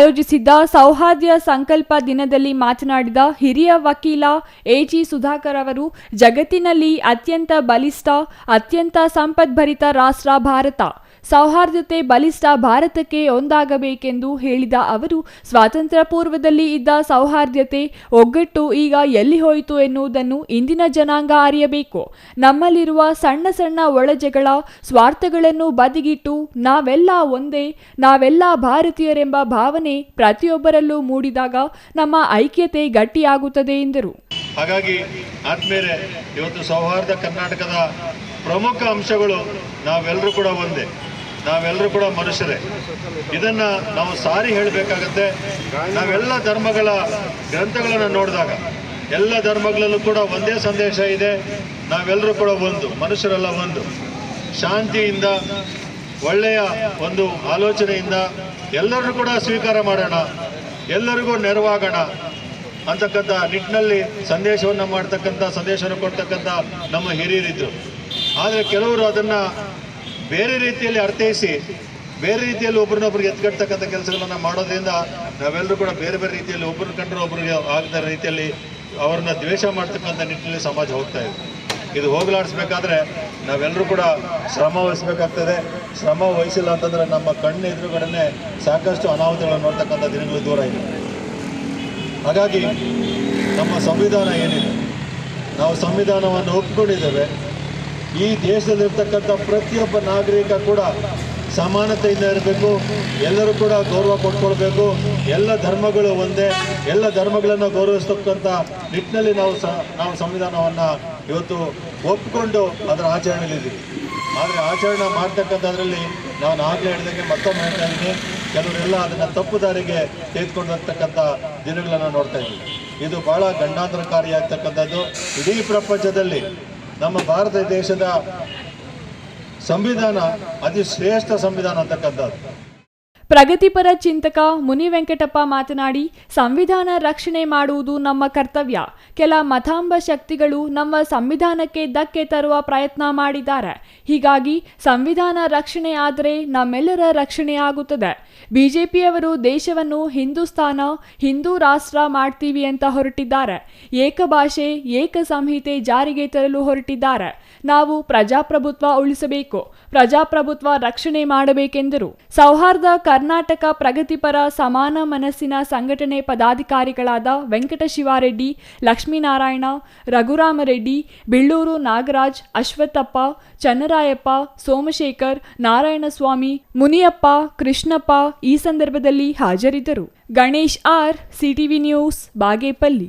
ಆಯೋಜಿಸಿದ್ದ ಸೌಹಾರ್ದ ಸಂಕಲ್ಪ ದಿನದಲ್ಲಿ ಮಾತನಾಡಿದ ಹಿರಿಯ ವಕೀಲ ಎಜಿ ಸುಧಾಕರ್ ಅವರು, ಜಗತ್ತಿನಲ್ಲಿ ಅತ್ಯಂತ ಬಲಿಷ್ಠ, ಅತ್ಯಂತ ಸಂಪದ್ಭರಿತ ರಾಷ್ಟ್ರ ಭಾರತ. ಸೌಹಾರ್ದತೆ ಬಲಿಷ್ಠ ಭಾರತಕ್ಕೆ ಒಂದಾಗಬೇಕೆಂದು ಹೇಳಿದ ಅವರು ಸ್ವಾತಂತ್ರ್ಯ ಪೂರ್ವದಲ್ಲಿ ಇದ್ದ ಸೌಹಾರ್ದತೆ ಒಗ್ಗಟ್ಟು ಈಗ ಎಲ್ಲಿ ಹೋಯಿತು ಎನ್ನುವುದನ್ನು ಇಂದಿನ ಜನಾಂಗ ಅರಿಯಬೇಕು. ನಮ್ಮಲ್ಲಿರುವ ಸಣ್ಣ ಸಣ್ಣ ಒಳಜಗಳ ಸ್ವಾರ್ಥಗಳನ್ನು ಬದಿಗಿಟ್ಟು ನಾವೆಲ್ಲ ಒಂದೇ, ನಾವೆಲ್ಲ ಭಾರತೀಯರೆಂಬ ಭಾವನೆ ಪ್ರತಿಯೊಬ್ಬರಲ್ಲೂ ಮೂಡಿದಾಗ ನಮ್ಮ ಐಕ್ಯತೆ ಗಟ್ಟಿಯಾಗುತ್ತದೆ ಎಂದರು. ಹಾಗಾಗಿ ಇವತ್ತು ಸೌಹಾರ್ದ ಕರ್ನಾಟಕದ ಪ್ರಮುಖ ಅಂಶಗಳು ನಾವೆಲ್ಲರೂ ಕೂಡ ಒಂದೇ. ನಾವೆಲ್ಲರೂ ಕೂಡ ಮನುಷ್ಯರೇ. ಇದನ್ನ ನಾವು ಸಾರಿ ಹೇಳಬೇಕಾಗತ್ತೆ. ನಾವೆಲ್ಲ ಧರ್ಮಗಳ ಗ್ರಂಥಗಳನ್ನು ನೋಡಿದಾಗ ಎಲ್ಲ ಧರ್ಮಗಳಲ್ಲೂ ಕೂಡ ಒಂದೇ ಸಂದೇಶ ಇದೆ. ನಾವೆಲ್ಲರೂ ಕೂಡ ಒಂದು, ಮನುಷ್ಯರೆಲ್ಲ ಒಂದು. ಶಾಂತಿಯಿಂದ, ಒಳ್ಳೆಯ ಒಂದು ಆಲೋಚನೆಯಿಂದ ಎಲ್ಲರೂ ಕೂಡ ಸ್ವೀಕಾರ ಮಾಡೋಣ, ಎಲ್ಲರಿಗೂ ನೆರವಾಗೋಣ ಅಂತಕ್ಕಂಥ ನಿಟ್ಟಿನಲ್ಲಿ ಸಂದೇಶವನ್ನು ಮಾಡ್ತಕ್ಕಂಥ, ಸಂದೇಶವನ್ನು ಕೊಡ್ತಕ್ಕಂಥ ನಮ್ಮ ಹಿರಿಯರಿದ್ದರು ಆದರೆ ಕೆಲವರು ಅದನ್ನು ಬೇರೆ ರೀತಿಯಲ್ಲಿ ಅರ್ಥೈಸಿ, ಬೇರೆ ರೀತಿಯಲ್ಲಿ ಒಬ್ರನ್ನೊಬ್ರಿಗೆ ಎತ್ಕಟ್ತಕ್ಕಂಥ ಕೆಲಸಗಳನ್ನು ಮಾಡೋದ್ರಿಂದ ನಾವೆಲ್ಲರೂ ಕೂಡ ಬೇರೆ ಬೇರೆ ರೀತಿಯಲ್ಲಿ ಒಬ್ಬರು ಕಂಡ್ರೆ ಒಬ್ಬರಿಗೆ ಆಗದ ರೀತಿಯಲ್ಲಿ ಅವ್ರನ್ನ ದ್ವೇಷ ಮಾಡ್ತಕ್ಕಂಥ ನಿಟ್ಟಿನಲ್ಲಿ ಸಮಾಜ ಹೋಗ್ತಾ ಇದೆ. ಇದು ಹೋಗಲಾಡಿಸ್ಬೇಕಾದ್ರೆ ನಾವೆಲ್ಲರೂ ಕೂಡ ಶ್ರಮ ವಹಿಸ್ಬೇಕಾಗ್ತದೆ. ಶ್ರಮ ವಹಿಸಿಲ್ಲ ಅಂತಂದ್ರೆ ನಮ್ಮ ಕಣ್ಣು ಎದುರುಗಡೆ ಸಾಕಷ್ಟು ಅನಾಹುತಗಳನ್ನು ನೋಡ್ತಕ್ಕಂಥ ದಿನಗಳು ದೂರ ಇದೆ. ಹಾಗಾಗಿ ನಮ್ಮ ಸಂವಿಧಾನ ಏನಿದೆ? ನಾವು ಸಂವಿಧಾನವನ್ನು ಒಪ್ಪಿಕೊಂಡಿದ್ದೇವೆ ಈ ದೇಶದಲ್ಲಿರ್ತಕ್ಕಂಥ ಪ್ರತಿಯೊಬ್ಬ ನಾಗರಿಕ ಕೂಡ ಸಮಾನತೆಯಿಂದ ಇರಬೇಕು, ಎಲ್ಲರೂ ಕೂಡ ಗೌರವ ಕೊಟ್ಕೊಳ್ಬೇಕು ಎಲ್ಲ ಧರ್ಮಗಳು ಒಂದೇ, ಎಲ್ಲ ಧರ್ಮಗಳನ್ನು ಗೌರವಿಸ್ತಕ್ಕಂಥ ನಿಟ್ಟಿನಲ್ಲಿ ನಾವು ಸ, ನಾವು ಸಂವಿಧಾನವನ್ನು ಇವತ್ತು ಒಪ್ಪಿಕೊಂಡು ಅದರ ಆಚರಣೆಯಲ್ಲಿದ್ದೀವಿ ಆದರೆ ಆಚರಣೆ ಮಾಡ್ತಕ್ಕಂಥದ್ರಲ್ಲಿ ನಾನು ಆಗಲೇ ಹೇಳಿದಂಗೆ ಮತ್ತೊಮ್ಮೆ ಹೇಳ್ತಾ ಇದ್ದೀನಿ, ಕೆಲವರೆಲ್ಲ ಅದನ್ನು ತಪ್ಪು ದಾರಿಗೆ ತೆಗೆದುಕೊಂಡಿರ್ತಕ್ಕಂಥ ದಿನಗಳನ್ನು ನೋಡ್ತಾ ಇದ್ದೀವಿ. ಇದು ಬಹಳ ಗಂಡಾಂತರಕಾರಿಯಾಗ್ತಕ್ಕಂಥದ್ದು. ಇಡೀ ಪ್ರಪಂಚದಲ್ಲಿ ನಮ್ಮ ಭಾರತ ದೇಶದ ಸಂವಿಧಾನ ಅತಿ ಶ್ರೇಷ್ಠ ಸಂವಿಧಾನ ಅಂತಕ್ಕಂಥದ್ದು. ಪ್ರಗತಿಪರ ಚಿಂತಕ ಮುನಿ ವೆಂಕಟಪ್ಪ ಮಾತನಾಡಿ, ಸಂವಿಧಾನ ರಕ್ಷಣೆ ಮಾಡುವುದು ನಮ್ಮ ಕರ್ತವ್ಯ. ಕೆಲ ಮತಾಂಬ ಶಕ್ತಿಗಳು ನಮ್ಮ ಸಂವಿಧಾನಕ್ಕೆ ಧಕ್ಕೆ ತರುವ ಪ್ರಯತ್ನ ಮಾಡಿದ್ದಾರೆ. ಹೀಗಾಗಿ ಸಂವಿಧಾನ ರಕ್ಷಣೆ ಆದರೆ ನಮ್ಮೆಲ್ಲರ ರಕ್ಷಣೆಯಾಗುತ್ತದೆ ಬಿಜೆಪಿಯವರು ದೇಶವನ್ನು ಹಿಂದೂಸ್ತಾನ ಹಿಂದೂ ರಾಷ್ಟ್ರ ಮಾಡ್ತೀವಿ ಅಂತ ಹೊರಟಿದ್ದಾರೆ. ಏಕಭಾಷೆ ಏಕ ಸಂಹಿತೆ ಜಾರಿಗೆ ತರಲು ಹೊರಟಿದ್ದಾರೆ. ನಾವು ಪ್ರಜಾಪ್ರಭುತ್ವ ಉಳಿಸಬೇಕು, ಪ್ರಜಾಪ್ರಭುತ್ವ ರಕ್ಷಣೆ ಮಾಡಬೇಕೆಂದರು. ಸೌಹಾರ್ದ ಕರ್ನಾಟಕ ಪ್ರಗತಿಪರ ಸಮಾನ ಮನಸ್ಸಿನ ಸಂಘಟನೆ ಪದಾಧಿಕಾರಿಗಳಾದ ವೆಂಕಟ ಶಿವಾರೆಡ್ಡಿ ಲಕ್ಷ್ಮೀನಾರಾಯಣ, ರಘುರಾಮರೆಡ್ಡಿ, ಬಿಳ್ಳೂರು ನಾಗರಾಜ್, ಅಶ್ವತ್ಥಪ್ಪ, ಚನ್ನರಾಯಪ್ಪ, ಸೋಮಶೇಖರ್, ನಾರಾಯಣಸ್ವಾಮಿ, ಮುನಿಯಪ್ಪ, ಕೃಷ್ಣಪ್ಪ ಈ ಸಂದರ್ಭದಲ್ಲಿ ಹಾಜರಿದ್ದರು. Ganesh R, CTV news, Bagepalli.